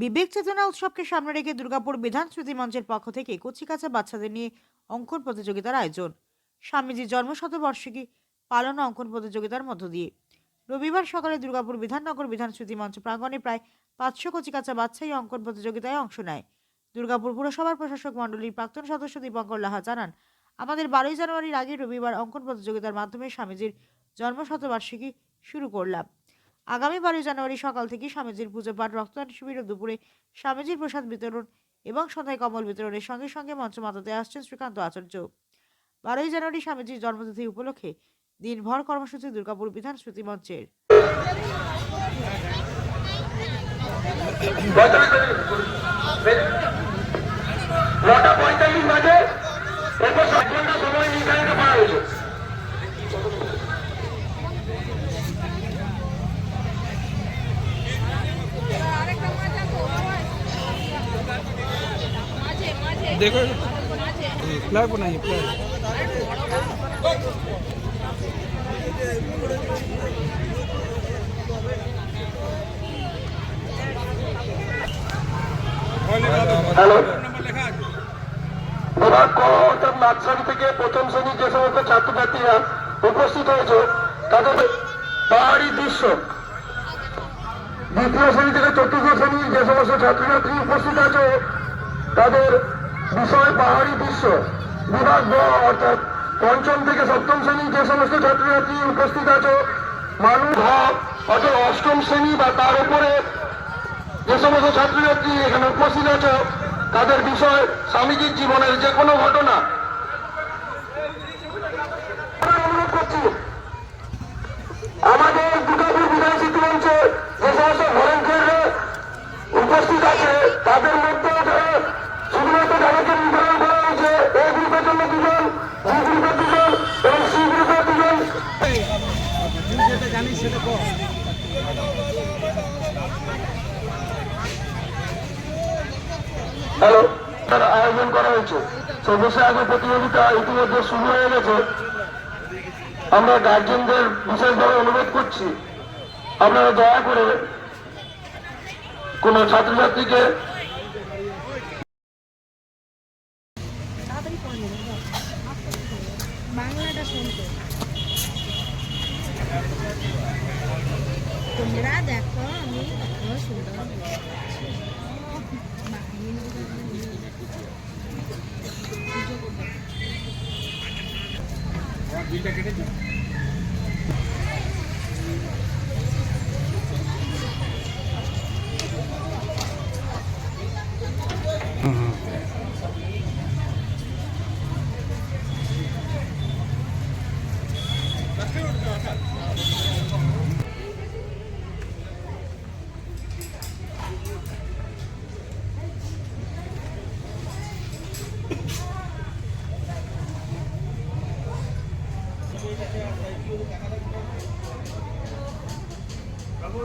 বিবেক চেতনা উৎসবকে সামনে রেখে দুর্গাপুর বিধান স্মৃতি মঞ্চের পক্ষ থেকে কচিকাচা বাচ্চাদের নিয়ে অঙ্কন প্রতিযোগিতার আয়োজন। স্বামীজির জন্মশতবার্ষিকী পালন অঙ্কন প্রতিযোগিতার মধ্য দিয়ে। রবিবার সকালে দুর্গাপুর বিধাননগর বিধান স্মৃতি মঞ্চ প্রাঙ্গণে প্রায় পাঁচশো কচিকাচা বাচ্চাই অঙ্কন প্রতিযোগিতায় অংশ নেয়। দুর্গাপুর পুরসভার প্রশাসক মণ্ডলীর প্রাক্তন সদস্য দীপঙ্কর লাহা জানান, আমাদের বারোই জানুয়ারির আগে রবিবার অঙ্কন প্রতিযোগিতার মাধ্যমে স্বামীজির জন্মশতবার্ষিকী শুরু করলাম। আগামী বারোই জানুয়ারি সকাল থেকে স্বামীজির পুজো পাঠ, রক্তদান শিবির ও দুপুরে স্বামীজির প্রসাদ বিতরণ এবং সন্ধ্যায় কমল বিতরণের সঙ্গে সঙ্গে মঞ্চ মাতাতে আসছেন শ্রীকান্ত আচার্য। বারোই জানুয়ারি স্বামীজির জন্মতিথি উপলক্ষে দিনভর কর্মসূচি দুর্গাপুর বিধান স্মৃতি মঞ্চের নির্ধারিত করা হয়েছে দেখো লাগবো না থেকে প্রথম শ্রেণির যে সমস্ত ছাত্রছাত্রীরা উপস্থিত হয়েছে, তাদের পাহাড়ি দৃশ্য। দ্বিতীয় শ্রেণি থেকে চতুর্থ শ্রেণির যে সমস্ত ছাত্রছাত্রী উপস্থিত আছে, তাদের বিষয় পাহাড়ি বিশ্ব। বিভাগ গ, অর্থাৎ পঞ্চম থেকে সপ্তম শ্রেণির যে সমস্ত ছাত্রছাত্রী উপস্থিত আছে, মানুষ অর্থাৎ অষ্টম শ্রেণি বা তার উপরে যে সমস্ত ছাত্রছাত্রী এখানে উপস্থিত আছে, তাদের বিষয় স্বামীজির জীবনের যে কোনো ঘটনা আমরা অনুরোধ করছি আমাদের দুর্গাপুর বিধান স্মৃতি মঞ্চে যে সমস্ত ভলেন্টিয়াররা উপস্থিত আছে তাদের মধ্যে যারা শুধুমাত্র যাদেরকে নির্ধারণ করা হয়েছে এ গ্রুপের জন্য দুজন বি গ্রুপের দুজন এবং সি গ্রুপের দুজন যেটা জানি সেটা কর। হ্যালো তার আয়োজন করা হয়েছে। সর্বশেষ আগে প্রতিযোগিতা ইতিমধ্যে শুরু হয়ে গেছে। আমরা গার্জেনদের বিশেষভাবে অনুরোধ করছি আপনারা দয়া করে কোনো ছাত্রছাত্রীকে বাংলাটা শুনতে। তোমরা দেখো আমি কত সুন্দর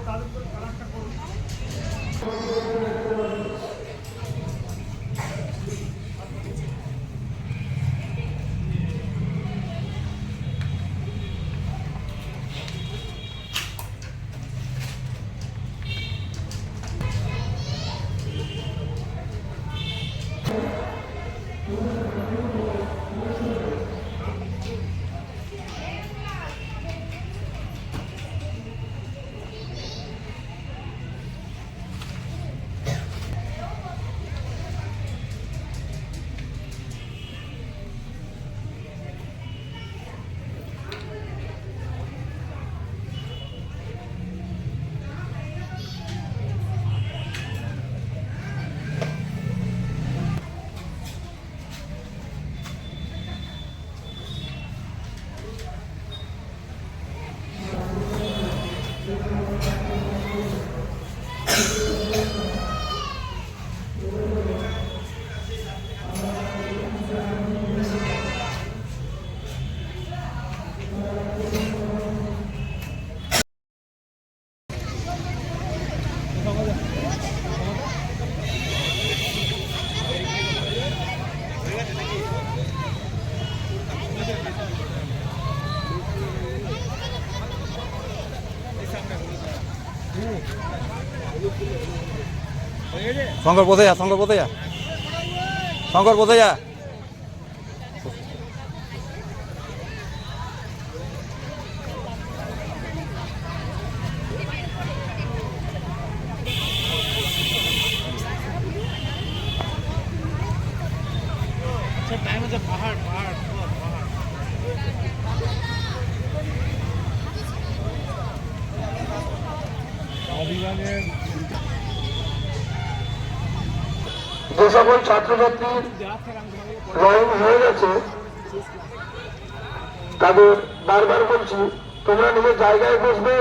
তাদের কালারটা করুন। শঙ্কর বোঝে যা? শঙ্কর বোঝে যা? শঙ্কর বোঝে যে সকল ছাত্রছাত্রীর ড্রয়িং হয়ে গেছে তাদের বারবার বলছি তোমরা নিজের জায়গায় বসবে।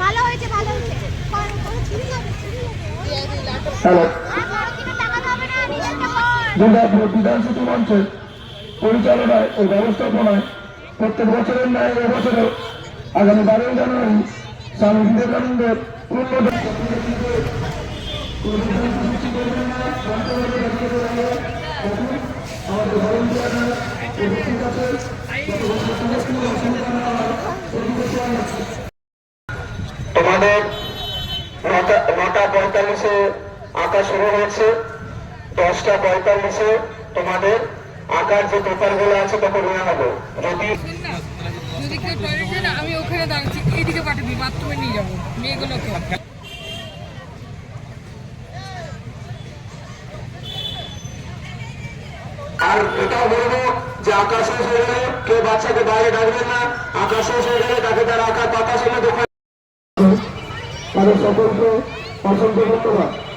ভালো হয়েছে ভালো হয়েছে। হ্যালো। বিধানসভা মঞ্চের পরিচালনায় ও ব্যবস্থাপনায় প্রত্যেক বছরের ন্যায় এবছরও আগামী বারোই জানুয়ারি স্বামী বিবেকানন্দের উন্নত তোমাদের নটা পঁয়তাল্লিশে আঁকা শুরু হয়েছে, দশটা পঁয়তাল্লিশে তোমাদের আঁকার যে পেপারগুলো আছে তখন নেওয়া হবে যদি যদি কেউ টয়লেটে না আমি ওখানে দাঁড়াচ্ছি এইদিকে পাঠাবি বাথরুমে নিয়ে যাব মেয়েগুলোকে। আর এটাও বলব যে আঁকা শেষ হয়ে গেলে কেউ বাচ্চাকে বাইরে ডাকবেন না। আঁকা শেষ হয়ে গেলে তাকে তার আঁকার পাতা সঙ্গে দোকান তাদের সকলকে অসংখ্য ধন্যবাদ।